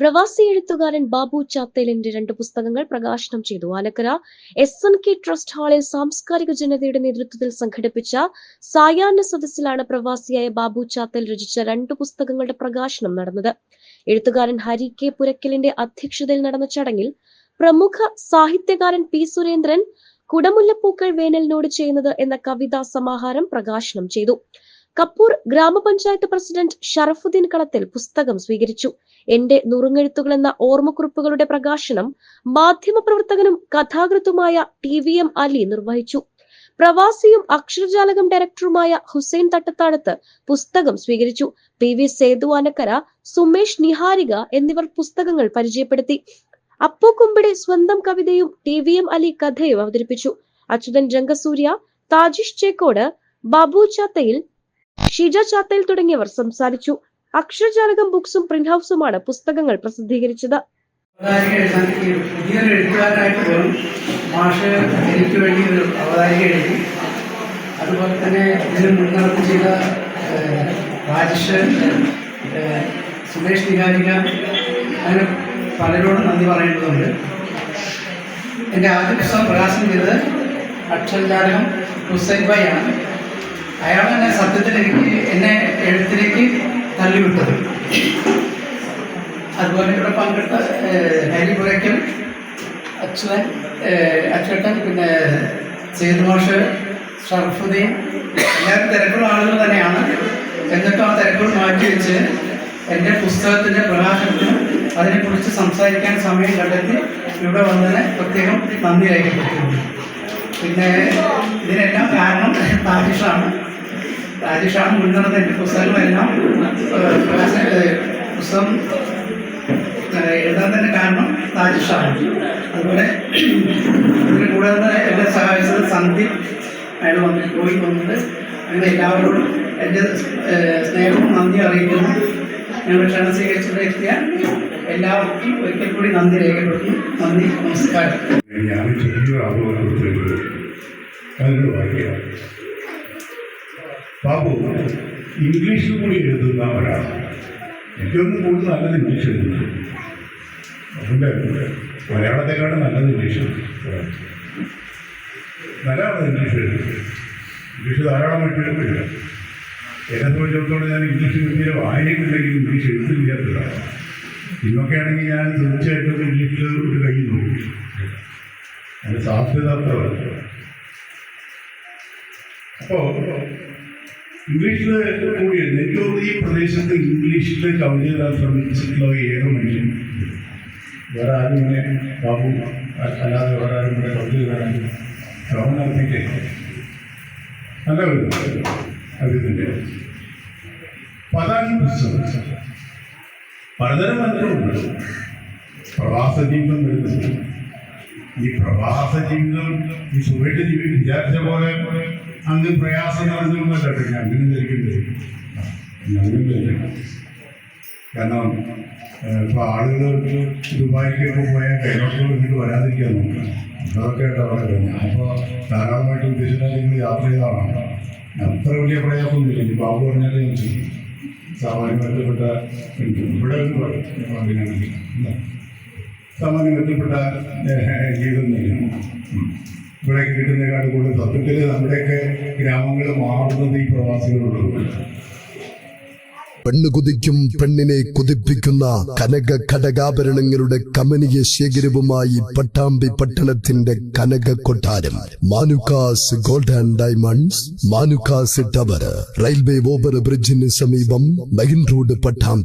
പ്രവാസി എഴുത്തുകാരൻ ബാബു ചാത്തേലിന്റെ രണ്ട് പുസ്തകങ്ങൾ പ്രകാശനം ചെയ്തു. Alakkara S N K trust ഹാളിൽ സാംസ്കാരിക ജനതയുടെ നേതൃത്വത്തിൽ സംഘടിപ്പിച്ച സായാഹ്ന സദസ്സിലാണ് പ്രവാസിയായ ബാബു ചാത്തേൽ രചിച്ച രണ്ട് പുസ്തകങ്ങളുടെ പ്രകാശനം നടന്നത്. എഴുത്തുകാരൻ ഹരി കെ പുരക്കലിന്റെ അധ്യക്ഷതയിൽ നടന്ന ചടങ്ങിൽ പ്രമുഖ സാഹിത്യകാരൻ പി സുരേന്ദ്രൻ കുടമുല്ലപ്പൂക്കൾ വേനലിനോട് ചെയ്യുന്നത് എന്ന കവിതാ സമാഹാരം പ്രകാശനം ചെയ്തു. കപ്പൂർ ഗ്രാമപഞ്ചായത്ത് പ്രസിഡന്റ് ഷറഫുദ്ദീൻ കളത്തിൽ പുസ്തകം സ്വീകരിച്ചു. എന്റെ നുറുങ്ങെഴുത്തുകൾ എന്ന ഓർമ്മക്കുറിപ്പുകളുടെ പ്രകാശനം മാധ്യമപ്രവർത്തകനും കഥാകൃത്തുമായ ടി വി എം അലി നിർവഹിച്ചു. പ്രവാസിയും അക്ഷരജാലകം ഡയറക്ടറുമായ ഹുസൈൻ തട്ടത്താടത്ത് പുസ്തകം സ്വീകരിച്ചു. പി വി സേതു അനക്കര സുമേഷ് നിഹാരിക എന്നിവർ പുസ്തകങ്ങൾ പരിചയപ്പെടുത്തി. അപ്പു കുമ്പിടെ സ്വന്തം കവിതയും ടി വി എം അലി കഥയും അവതരിപ്പിച്ചു. അച്യുതൻ രംഗസൂര്യ താജിഷ് ചേക്കോട് ബാബു ചാത്തയിൽ ഷിജ ചാത്തയിൽ തുടങ്ങിയവർ സംസാരിച്ചു. അക്ഷരജാലകം ബുക്സും പ്രിന്റ് ഹൗസുമാണ് പുസ്തകങ്ങൾ പ്രസിദ്ധീകരിച്ചത്. പുതിയൊരു എഴുത്തുകാരനായിട്ട് പോലും മാഷ് എനിക്ക് വേണ്ടി ഒരു അവതാരിക എഴുതി. അതുപോലെ തന്നെ ഇതിന് മുൻനിർത്തി ചെയ്ത രാജേഷ് സുരേഷ് നിഹാരിക അങ്ങനെ പലരോടും നന്ദി പറയേണ്ടതുണ്ട് എന്റെ ആദ്യ പുസ്തകം പ്രകാശനം ചെയ്തത് അക്ഷരജാലകം ഹുസൈൻ ഭായി ആണ് അയാൾ തന്നെ സത്യത്തിൽ എനിക്ക് എന്നെ എഴുത്തിലേക്ക് തള്ളിവിട്ടത്. അതുപോലെ ഇവിടെ പങ്കെടുത്ത ഹരി പുരയ്ക്കൽ അച്ഛൻ ഏഹ്, അച്യുട്ടൻ പിന്നെ സേതുമാഷ് ഷർഫുദ്ദീൻ എല്ലാവരും തിരക്കുള്ള ആളുകൾ തന്നെയാണ്. എന്നിട്ടും ആ തിരക്കുകൾ മാറ്റി വെച്ച് എന്റെ പുസ്തകത്തിന്റെ പ്രകാശനത്തിന് അതിനെക്കുറിച്ച് സംസാരിക്കാൻ സമയം കണ്ടെത്തി ഇവിടെ വന്നതിന് പ്രത്യേകം നന്ദി രേഖപ്പെടുത്തുന്നു പിന്നെ ഇതിനെല്ലാം കാരണം രാജേഷാണ്. രാജേഷാണ് മുൻനിർത്തി എന്റെ പുസ്തകങ്ങളെല്ലാം പുസ്തകം എഴുതാൻ തന്നെ കാരണം രാജേഷാണ്. അതുപോലെ ഇതിന് കൂടാതെ എന്നെ സഹായിച്ചത് സന്ദീപ് അയാൾ വന്ന് പോയി വന്നിട്ട് അങ്ങനെ എല്ലാവരോടും എന്റെ സ്നേഹവും നന്ദി അറിയിക്കുന്നു. ഞങ്ങൾ ക്ഷണം സ്വീകരിച്ചിട്ട് എത്തിയ എല്ലാവർക്കും ഒരിക്കൽ കൂടി നന്ദി രേഖപ്പെടുത്തി നന്ദി നമസ്കാരം. അതിനോട് വായിക്കുക ബാബു ഇംഗ്ലീഷിൽ കൂടി എഴുതുന്ന ഒരാളാണ് എനിക്കൊന്നും കൂടുതൽ നല്ലത് ഇംഗ്ലീഷ് എഴുതുന്നു മലയാളത്തെക്കാളും നല്ലത് ഇംഗ്ലീഷ് നല്ലതാണ് ഇംഗ്ലീഷ് എഴുതുന്നത്. ഇംഗ്ലീഷ് ധാരാളമായിട്ട് എഴുതില്ല എന്നെ സംബന്ധിച്ചിടത്തോളം ഞാൻ ഇംഗ്ലീഷ് ഇന്ത്യയിൽ വായനയ്ക്കുണ്ടെങ്കിൽ ഇംഗ്ലീഷ് എഴുത്തില്ലാത്തതാണ് ഇന്നൊക്കെ ആണെങ്കിൽ ഞാൻ തീർച്ചയായിട്ടും ഇംഗ്ലീഷിൽ ഒരു കൈ നോക്കി. അതിന് സാധ്യത അത്രയാണ് അപ്പോൾ ഇംഗ്ലീഷിൽ കൂടി. എനിക്ക് ഈ പ്രദേശത്ത് ഇംഗ്ലീഷിൽ കവിത എഴുതാൻ ശ്രമിച്ചിട്ടുള്ള ഏക മനുഷ്യൻ. വേറെ ആരും ഇങ്ങനെ ബാബു അല്ലാതെ വേറെ ആരും ഇവിടെ കവിത എഴുതാൻ ശ്രമം നടത്തിയിട്ടേ നല്ല ഒരു അദ്ദേഹത്തിന്റെ പതാനി പുസ്തകം. പലതരം മറ്റുണ്ട് പ്രവാസ ജീവിതം വരുന്നത് ഈ പ്രവാസ ജീവിതം ഈ സുഖമായിട്ട് ജീവി വിചാരിച്ച പോലെ അങ്ങ് പ്രയാസം നടന്നിരുന്ന ഞാൻ. അങ്ങനെ ധരിക്കേണ്ടത് അങ്ങനെ ധരിക്കണം കാരണം ഇപ്പൊ ആളുകൾ ദുബായിക്കൊക്കെ പോയാൽ കൈനോട്ടുകൾ ഇങ്ങോട്ട് വരാതിരിക്കാൻ നോക്കുക അതൊക്കെ ആയിട്ട് അവിടെ കഴിഞ്ഞു അപ്പോൾ ധാരാളമായിട്ട് ഉദ്ദേശിച്ചാൽ നിങ്ങൾ യാത്ര ചെയ്താണ് അത്ര വലിയ പ്രയാസമൊന്നുമില്ല. ഇനി ബാബു പറഞ്ഞാൽ ഞാൻ ചെയ്യും. സാമാന്യം ബന്ധപ്പെട്ട ഇവിടെ. സാമാന്യം ബന്ധപ്പെട്ട ജീവിതം ഉം. ഇവിടെ കിട്ടുന്നതിനേക്കാൾ കൂടുതൽ സത്യത്തിൽ നമ്മുടെയൊക്കെ ഗ്രാമങ്ങൾ മാറുന്നത് ഈ പ്രവാസികളുള്ളത് പെണ്ണ് കുതിക്കും പെണ്ണിനെ കുതിപ്പിക്കുന്ന കനക ഘടകാഭരണങ്ങളുടെ കമനീയ ശേഖരവുമായി പട്ടാമ്പി പട്ടണത്തിന്റെ കനക കൊട്ടാരം. Manukkas gold and diamonds Manukkas tower railway over ബ്രിഡ്ജിന് സമീപം മെയിൻ റോഡ് പട്ടാമ്പി